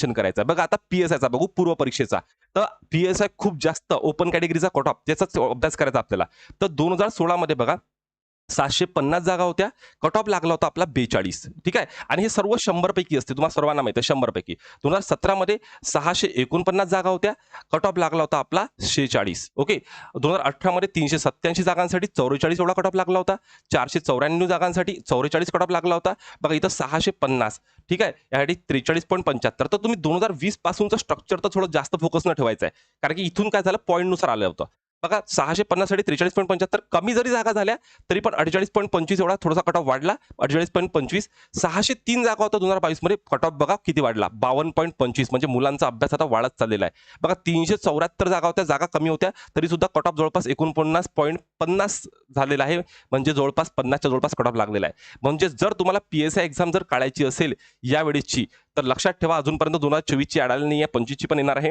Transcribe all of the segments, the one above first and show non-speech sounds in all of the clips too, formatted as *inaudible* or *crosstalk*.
Selection बघा आता पीएसआयचा बघू पूर्व परीक्षेचा. तर पीएसआय खूप जास्त ओपन कॅटेगरीचा कट ऑफ त्याचाच अभ्यास करायचा आपल्याला. तर दोन हजार सोळामध्ये बघा सातशे पन्नास जागा होत्या. कट ऑफ लागला होता आपला बेचाळीस. ठीक आहे? आणि हे सर्व शंभरपैकी असते. तुम्हाला सर्वांना माहिती आहे शंभरपैकी. दोन हजार सतरामध्ये सहाशे एकोणपन्नास जागा होत्या. कट ऑफ लागला होता आपला शेचाळीस ओके दोन हजार अठरामध्ये तीनशे सत्याऐंशी जागांसाठी चौवेचाळीस एवढा कट ऑफ लागला होता. चारशे चौऱ्याण्णव जागांसाठी चौवेचाळीस कट ऑफ लागला होता. बघा इथं सहाशे पन्नास. ठीक आहे? यासाठी त्रेचाळीस पॉईंट पंच्याहत्तर. तर तुम्ही दोन हजार वीस पासूनचं स्ट्रक्चर तर थोडं जास्त फोकस न ठेवायचं आहे. कारण की इथून काय झालं? पॉईंटनुसार आलं होतं. बघा सहाशे पन्नाससाठी त्रेचाळीस पॉईंट पंच्याहत्तर कमी जरी जागा झाल्या तरी पण अडेचाळीस पॉईंट पंचवीस एवढा थोडासा कट ऑफ वाढला. अडेचाळीस पॉईंट पंचवीस सहाशे तीन जागा होता दोन हजार बावीसमध्ये. कट ऑफ बघा किती वाढला? बावन्न पॉईंट पंचवीस. म्हणजे मुलांचा अभ्यास आता वाढत चाललेला आहे. बघा तीनशे चौऱ्याहत्तर जागा होत्या जागा कमी होत्या तरी सुद्धा कट ऑफ जवळपास एकोणपन्नास पॉईंट पन्नास झालेला आहे. म्हणजे जवळपास पन्नासच्या जवळपास कट ऑफ लागलेला आहे. म्हणजे जर तुम्हाला पी एस आय एक्झाम जर काढायची असेल यावेळेची तर लक्षात ठेवा अजूनपर्यंत दोन हजार चोवीसची आढळली नाही आहे पंचवीसची पण येणार आहे.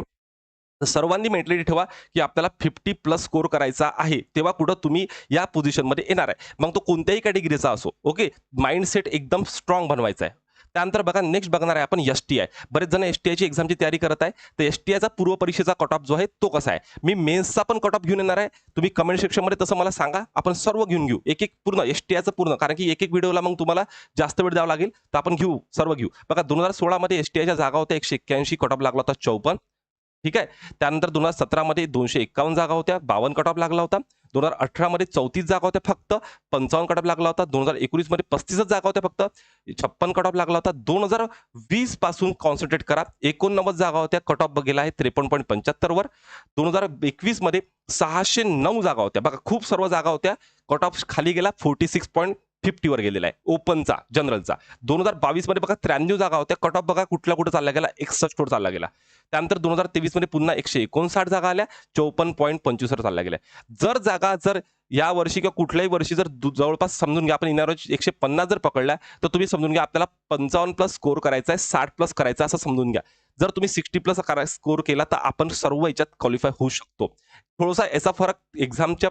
तर सर्वांनी मेंटॅलिटी ठेवा की आपल्याला फिफ्टी प्लस स्कोर करायचा आहे तेव्हा कुठं तुम्ही या पोझिशनमध्ये येणार आहे. मग तो कोणत्याही कॅटेगरीचा असो ओके माइंडसेट एकदम स्ट्रॉंग बनवायचा आहे. त्यानंतर बघा नेक्स्ट बघणार आहे आपण एस टी आय बरेच जण एस टी आयची एक्झामची तयारी करत आहे. तर एस टी आयचा पूर्व परीक्षेचा कट ऑफ जो आहे तो कसा आहे? मी मेन्सचा पण कट ऑफ घेऊन येणार आहे. तुम्ही कमेंट सेक्शनमध्ये तसं मला सांगा. आपण सर्व घेऊन घेऊ. एक एक पूर्ण एस टी आयचं पूर्ण. कारण की एक एक व्हिडिओला मग तुम्हाला जास्त वेळ द्यावा लागेल. तर आपण घेऊ सर्व घेऊ. बघा दोन हजार सोळामध्ये एस टी आयच्या जागा होत्या एकशे एक्क्याऐंशी कट ऑफ लागला होता चौपन्न. ठीक आहे? त्यानंतर दोन हजार सतरामध्ये दोनशे एक्कावन्न जागा होत्या बावन्न कट ऑफ लागला होता. दोन हजार अठरामध्ये चौतीस जागा होत्या फक्त पंचावन्न कट ऑफ लागला होता. दोन हजार एकोणीसमध्ये पस्तीसच जागा होत्या फक्त. छप्पन कट ऑफ लागला होता. दोन हजार वीसपासून कॉन्सन्ट्रेट करा. एकोणनव्वद जागा होत्या कट ऑफ गेला आहे त्रेपन्न पॉईंट पंच्याहत्तरवर दोन हजार एकवीसमध्ये सहाशे नऊ जागा होत्या. बघा खूप सर्व जागा होत्या. कट ऑफ खाली गेला फोर्टी सिक्स पॉईंट फिफ्टीवर गेलेला आहे. ओपनचा जनरलचा. दोन हजार बावीसमध्ये बघा त्र्याण्णव जागा होत्या. कट ऑफ बघा कुठला कुठं चालला गेला एकसष्टवर चालला गेला त्यानंतर दोन हजार तेवीसमध्ये पुन्हा एकशे एकोणसाठ जागा आल्या. चौपन्न पॉईंट पंचवीसवर चालल्या गेल्या. जर जागा जर या वर्षी किंवा कुठल्याही वर्षी जर जवळपास समजून घ्या आपण येणार एकशे पन्नास जर पकडला तर तुम्ही समजून घ्या आपल्याला पंचावन्न प्लस स्कोर करायचा आहे साठ प्लस करायचा आहे असं समजून घ्या. जर तुम्ही सिक्स्टी प्लस स्कोर केला तर आपण सर्व याच्यात क्वालिफाय होऊ शकतो. थोडासा याचा फरक एक्झामच्या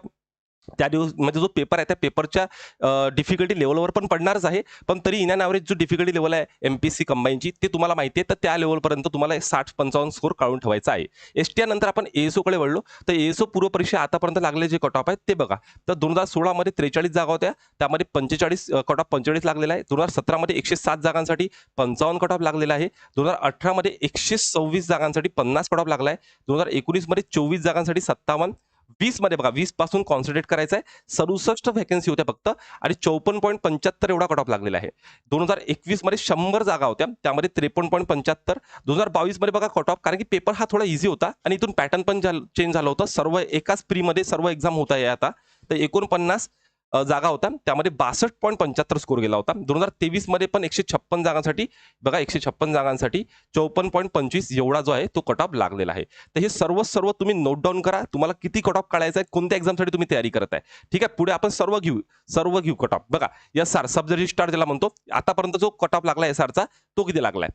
त्या दिवस म्हणजे जो पेपर आहे त्या पेपरच्या डिफिकल्टी लेवलवर पण पडणारच आहे. पण तरी इन अँड ॲव्हरेज जो डिफिकल्टी लेवल आहे एम पी सी कंबाईनची ते तुम्हाला माहिती आहे. तर त्या लेवलपर्यंत तुम्हाला साठ पंचावन्न स्कोर काढून ठेवायचा आहे. एस टी नंतर आपण एएसओकडे वळलो. तर एएसओ पूर्व परीक्षा आतापर्यंत लागले जे कट ऑफ आहेत ते बघा. तर दोन हजार सोळामध्ये त्रेचाळीस जागा होत्या. त्यामध्ये पंचेचाळीस कट ऑफ पंचेचाळीस लागलेला आहे. दोन हजार सतरामध्ये एकशे सात जागांसाठी पंचावन्न कट ऑफ लागलेला आहे. दोन हजार अठरामध्ये एकशे सव्वीस जागांसाठी पन्नास कट ऑफ लागला आहे. दोन हजार एकोणीसमध्ये चोवीस जागांसाठी सत्तावन्न. वीसमध्ये बघा वीसपासून कॉन्सन्ट्रेट करायचं आहे सदुसष्ट व्हॅकन्सी होत्या फक्त आणि चौपन्न पॉईंट पंच्याहत्तर एवढा कट ऑफ लागलेला आहे. दोन हजार एकवीसमध्ये शंभर जागा होत्या त्यामध्ये त्रेपन्न पॉईंट पंच्याहत्तर. दोन हजार बावीसमध्ये बघा कट ऑफ कारण की पेपर हा थोडा इझी होता आणि इथून पॅटर्न पण चेंज झालं होतं. सर्व एकाच प्रीमध्ये सर्व एक्झाम होत आहे आता. तर एकोणपन्नास जागा होता. त्यामध्ये बासष्ट पॉईंट पंच्याहत्तर स्कोर गेला होता. दोन हजार तेवीसमध्ये पण एकशे छप्पन जागांसाठी बघा एकशे छप्पन जागांसाठी चौपन्न पॉईंट पंचवीस एवढा जो आहे तो कट ऑफ लागलेला आहे. तर हे सर्व सर्व तुम्ही नोट डाऊन करा. तुम्हाला किती कट ऑफ काढायचा आहे कोणत्या एक्झामसाठी तुम्ही तयारी करत आहे. ठीक आहे पुढे आपण सर्व घेऊ सर्व घेऊ कट ऑफ बघा एस आर सब रजिस्टार ज्याला म्हणतो आतापर्यंत जो कट ऑफ लागला एस आरचा तो किती लागलाय?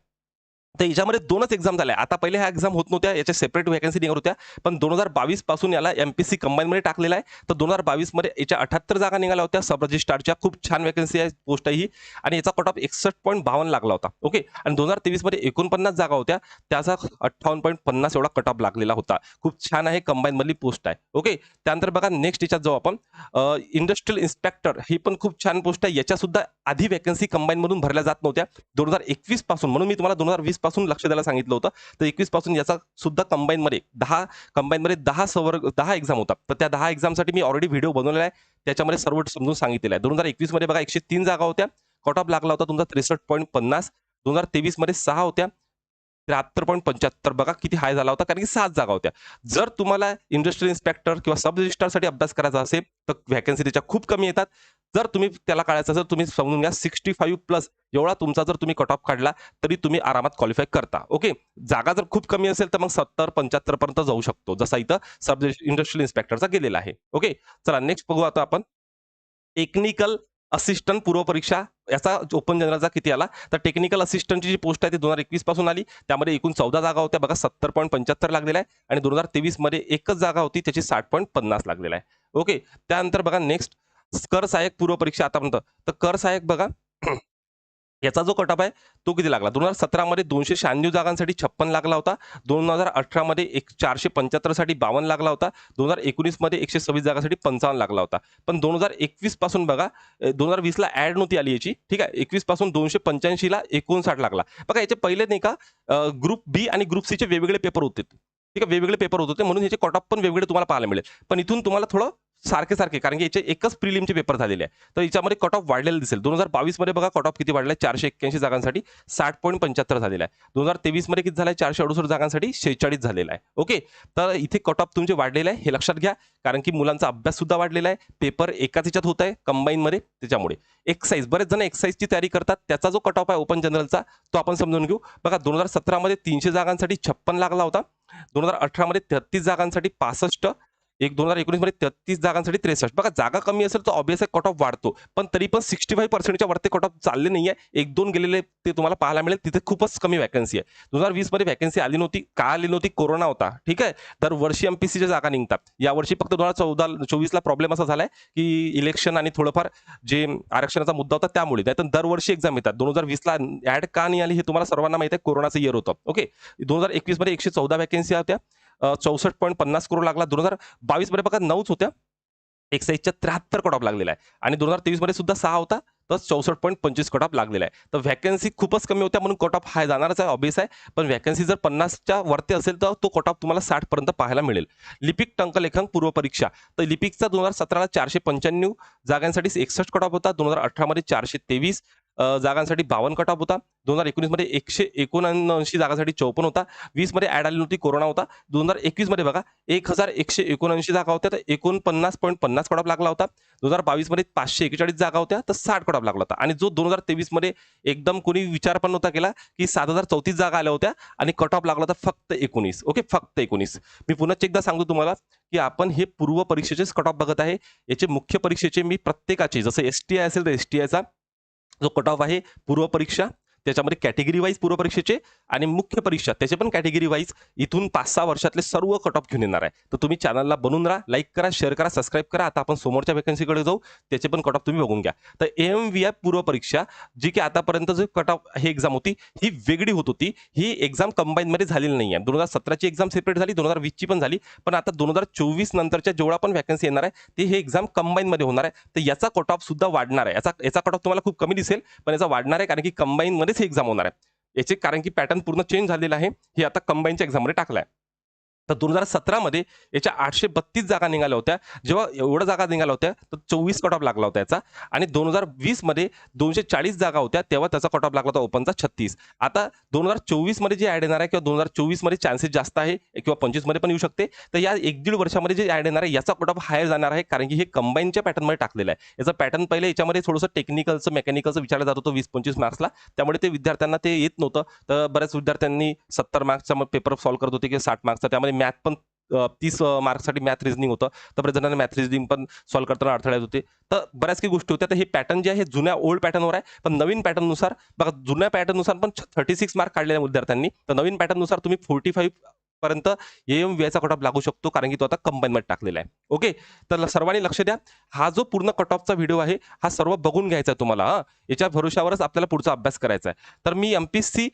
तर याच्यामध्ये दोनच एक्झाम झाल्या आता पहिले ह्या एक्झाम होत नव्हत्या याच्या सेपरेट व्हॅकन्सी निघत होत्या. पण दोन हजार बावीसपासून याला सी कंबाईनमध्ये टाकलेला आहे. तर दोन हजार बावीसमध्ये याच्या अठ्याहत्तर जागा निघाल्या होत्या. सब रजिस्ट्रारच्या खूप छान व्हॅकन्सी आहे पोस्ट आहे ही. आणि याचा कट ऑफ एकसष्ट पॉईंट बावन्न लागला होता. ओके आणि दोन हजार तेवीसमध्ये एकोणपन्नास जागा होत्या. त्याचा अठ्ठावन्न पॉईंट पन्नास एवढा कट ऑफ लागलेला होता. खूप छान आहे कंबाईनमधली पोस्ट आहे. ओके त्यानंतर बघा नेक्स्ट याच्यात जाऊ आपण. इंडस्ट्रियल इन्स्पेक्टर ही पण खूप छान पोस्ट आहे. याच्यासुद्धा आधी व्हॅकन्सी कंबाईनमधून भरल्या जात नव्हत्या. दोन हजार एकवीसपासून. म्हणून मी तुम्हाला दोन हजार वीस पासून लक्ष द्यायला सांगितलं होतं. तर एकवीसपासून याचा सुद्धा कंबाईन मध्ये दहा कंबाईन मध्ये दहा सवर दहा एक्झाम होतात. तर त्या दहा एक्झामसाठी मी ऑलरेडी व्हिडिओ बनवलेला आहे. त्याच्यामध्ये सर्व समजून सांगितलेलं आहे. दोन हजार एकवीसमध्ये बघा एकशे तीन जागा होत्या. कट ऑफ लागला होता तुमचा त्रेसष्ट पॉईंट पन्नास. दोन हजार तेवीसमध्ये सहा होत्या. त्र्याहत्तर पॉईंट पंच्याहत्तर. बघा किती हाय झाला होता कारण की सात जागा होत्या. जर तुम्हाला इंडस्ट्रियल इन्स्पेक्टर किंवा सब रजिस्ट्रारसाठी अभ्यास करायचा असेल तर व्हॅकन्सी त्याच्या खूप कमी येतात. जर तुम्ही त्याला काढायचं असेल तुम्ही समजून घ्या सिक्स्टी फाईव्ह प्लस एवढा तुमचा जर तुम्ही कट ऑफ काढला तरी तुम्ही आरामात क्वालिफाय करता. ओके जागा जर खूप कमी असेल तर मग सत्तर पंच्याहत्तर पर्यंत जाऊ शकतो. जसा इथं सब इंडस्ट्रियल इन्स्पेक्टरचा गेलेला आहे. ओके चला नेक्स्ट बघू आता आपण. टेक्निकल असिस्टंट पूर्व परीक्षा याचा ओपन जनरलचा किती आला? तर टेक्निकल असिस्टंटची जी पोस्ट आहे ती दोन हजार एकवीसपासून आली. त्यामध्ये एकूण चौदा जागा होत्या. बघा सत्तर पॉईंट पंच्याहत्तर लागलेला आहे. आणि दोन हजार तेवीसमध्ये एकच जागा होती त्याची साठ पॉईंट पन्नास लागलेला आहे. ओके त्यानंतर बघा नेक्स्ट कर सहाय्यक पूर्व परीक्षा आतापर्यंत. तर कर सहाय्यक बघा. *clears throat* याचा जो कटअप आहे तो किती लागला? दोन हजार सतरामध्ये दोनशे शहाण्णव जागांसाठी छप्पन लागला होता. दोन हजार अठरामध्ये एक चारशे पंच्याहत्तरसाठी बावन्न लागला होता. दोन हजार एकोणीसमध्ये एकशे सव्वीस जागासाठी पंचावन्न लागला होता. पण दोन हजार एकवीसपासून बघा दोन हजार वीसला ॲड नव्हती आली याची. ठीक आहे? एकवीसपासून दोनशे पंच्याऐंशीला एकोणसाठ लागला. बघा याचे पहिले नाही का ग्रुप बी आणि ग्रुप सीचे वेगवेगळे पेपर होते. ठीक आहे? वेगवेगळे पेपर होत. होते म्हणून याचे कट ऑफ पण वेगवेगळे तुम्हाला पाहायला मिळेल. पण इथून तुम्हाला थोडं सारखे सारखे कारण की याचे एकच प्रिलिमचे पेपर झालेले आहे तर याच्यामध्ये कट ऑफ वाढलेलं दिसेल. दोन हजार बावीसमध्ये बघा कट ऑफ किती आहे चारशे एक्क्याऐंशी जागांसाठी साठ पॉईंट पंच्याहत्तर झालेला आहे. दोन हजार तेवीसमध्ये किती झालाय? चारशे अडुसष्ट जागांसाठी शेहेचाळीस झालेला आहे. ओके? तर इथे कट ऑफ तुमचे वाढलेले आहे हे लक्षात घ्या. कारण की मुलांचा अभ्यास सुद्धा वाढलेला आहे. पेपर एकाच याच्यात होत आहे कंबाईनमध्ये त्याच्यामुळे. एक्साईज बरेच जण एक्साईजची तयारी करतात. त्याचा जो कट ऑफ आहे ओपन जनरलचा तो आपण समजून घेऊ. बघा दोन हजार सतरामध्ये तीनशे जागांसाठी छप्पन लागला होता. दोन हजार अठरामध्ये तेहतीस जागांसाठी पासष्ट एक दोन हजार एकोणीसमध्ये तेहतीस जागांसाठी त्रेसष्ट. बघा जागा कमी असेल तर ऑब्वियस कट ऑफ वाढतो. पण तरी पण सिक्स्टी फाईव्ह पर्सेंटच्या वरती कट ऑफ चालले नाही आहे एक दोन गेलेले ते तुम्हाला पाहायला मिळेल. तिथे खूपच कमी वॅकन्सी आहे. दोन हजार वीसमध्ये वॅकन्सी आली नव्हती का आली नव्हती? कोरोना होता. ठीक आहे? तर वर्षी एमपीसीच्या जागा निघतात. यावर्षी फक्त दोन हजार चौदा चोवीसला प्रॉब्लेम असा झालाय की इलेक्शन आणि थोडंफार जे आरक्षणाचा मुद्दा होता त्यामुळे. नाही तर दरवर्षी एक्झाम येतात. दोन हजार वीसला ऍड का नाही आली हे तुम्हाला सर्वांना माहिती आहे. कोरोनाचं इयर होतं. ओके दोन हजार एकवीसमध्ये एकशे चौदा वॅकन्सी होत्या. चौसष्ट पॉईंट पन्नास करोड लागला. दोन हजार बावीसमध्ये बघा नऊच होत्या. एक्साईजच्या त्र्याहत्तर कट ऑफ लागलेला आहे. आणि दोन हजार तेवीसमध्ये सुद्धा सहा होता. तर चौसष्ट पॉईंट पंचवीस कट ऑफ लागलेला आहे. तर व्हॅकन्सी खूपच कमी होत्या म्हणून कट ऑफ हाय जाणारच आहे ऑबियस आहे. पण व्हॅकन्सी जर पन्नासच्या वरती असेल तर तो कट ऑफ तुम्हाला साठपर्यंत पाहायला मिळेल. लिपिक टंकलेखन पूर्वपरीक्षा तर लिपिकचा दोन हजार सतराला चारशे पंच्याण्णव जागांसाठी एकसष्ट कट ऑफ होता. दोन हजार अठरामध्ये चारशे तेवीस. जागांसाठी बावन्न कट ऑफ होता. दोन हजार एकोणीसमध्ये एकशे एकोणऐंशी जागांसाठी चौपन्न होता. वीसमध्ये ॲड आली नव्हती कोरोना होता. दोन हजार एकवीसमध्ये बघा एक हजार एकशे एकोणऐंशी जागा होत्या तर एकोणपन्नास पॉईंट पन्नास कट ऑफ लागला होता. दोन हजार बावीसमध्ये पाचशे एकेचाळीस जागा होत्या तर साठ कट ऑफ लागला होता. आणि जो दोन हजार तेवीसमध्ये एकदम कोणी विचार पण नव्हता केला की सात हजार चौतीस जागा आल्या होत्या आणि कट ऑफ लागला होता फक्त एकोणीस. ओके? फक्त एकोणीस. मी पुन्हा एकदा सांगतो तुम्हाला की आपण हे पूर्व परीक्षेचेच कट ऑफ बघत आहे. याचे मुख्य परीक्षेचे मी प्रत्येकाचे जसं एस टी आय असेल तर एस टी आयचा जो कट ऑफ आहे पूर्व परीक्षा त्याच्यामध्ये कॅटेगरी वाईज पूर्व परीक्षेचे आणि मुख्य परीक्षा त्याचे पण कॅटेगरी वाईज इथून पाच सहा वर्षातले सर्व कट ऑफ घेऊन येणार आहे. तर तुम्ही चॅनलला बनवून राहा लाईक करा शेअर करा सबस्क्राईब करा. आता आपण समोरच्या वेकन्सीकडे जाऊ त्याचे पण कट ऑफ तुम्ही बघून घ्या. तर एम व्ही आय पूर्व परीक्षा जी की आतापर्यंत जो कट ऑफ ही एक्झाम होती ही वेगळी होत होती. ही एक्झाम कंबाईनमध्ये झालेली नाही आहे दोन हजार सतराची एक्झाम सेपरेट झाली दोन हजार वीसची पण झाली. पण आता दोन हजार चोवीस नंतरच्या जेवढा पण वॅकन्सी येणार आहे ते हे एक्झाम कंबाईनमध्ये होणार आहे. तर याचा कट ऑफ सुद्धा वाढणार आहे. याचा याचा कट ऑफ तुम्हाला खूप कमी दिसेल पण याचा वाढणार आहे कारण की कंबाईनमध्येच ही एक्झाम होणार आहे. याचे कारण की पॅटर्न पूर्ण चेंज झालेला आहे. हे आता कंबाईनच्या एक्झाममध्ये टाकलाय. तर दोन हजार सतरामध्ये याच्या आठशे बत्तीस जागा निघाल्या होत्या. जेव्हा एवढ्या जागा निघाल्या होत्या तर चोवीस कट ऑफ लागला होता याचा. आणि दोन हजार वीसमध्ये दोनशे चाळीस जागा होत्या तेव्हा त्याचा कट ऑफ लागला होता ओपनचा छत्तीस. आता दोन हजार चोवीसमध्ये जे ॲड येणार आहे किंवा दोन हजार चोवीसमध्ये चान्सेस जास्त आहे किंवा पंचवीसमध्ये पण येऊ शकते तर या एक दीड वर्षामध्ये जे ॲड येणार आहे याचा कट ऑफ हायर जाणार आहे कारण की हे कंबाईनच्या पॅटर्नमध्ये टाकलेलं आहे. याचा पॅटर्न पहिले याच्यामध्ये थोडंसं टेक्निकलचं मेकॅनिकलचं विचारलं जात होतं वीस पंचवीस मार्क्सला त्यामुळे ते विद्यार्थ्यांना ते येत नव्हतं. तर बऱ्याच विद्यार्थ्यांनी सत्तर मार्क्सचा पेपर सॉल्व्ह करत होते की साठ मार्क्सचा त्यामध्ये मॅथ पण तीस मार्क्ससाठी मॅथ रिझनिंग होतं. तर बऱ्याच जणांना मॅथ रिझनिंग पण सॉल्व्ह करताना अडथळ्यात होते. तर बऱ्याच काही गोष्टी होत्या. तर हे पॅटर्न जे आहे जुन्या ओल्ड पॅटर्नवर आहे. पण नवीन पॅटर्ननुसार बघा जुन्या पॅटर्ननुसार पण थर्टी सिक्स मार्क काढलेल्या विद्यार्थ्यांनी. तर नवीन पॅटर्ननुसार तुम्ही फोर्टी फाईव्ह पर्यंत एम व्याचा कट ऑफ लागू शकतो कारण की तो आता कंबाईनमध्ये टाकलेला आहे. ओके तर सर्वांनी लक्ष द्या. हा जो पूर्ण कट ऑफचा व्हिडिओ आहे हा सर्व बघून घ्यायचा आहे तुम्हाला हा. याच्या भरोशावरच आपल्याला पुढचा अभ्यास करायचा आहे. तर मी एम पी सी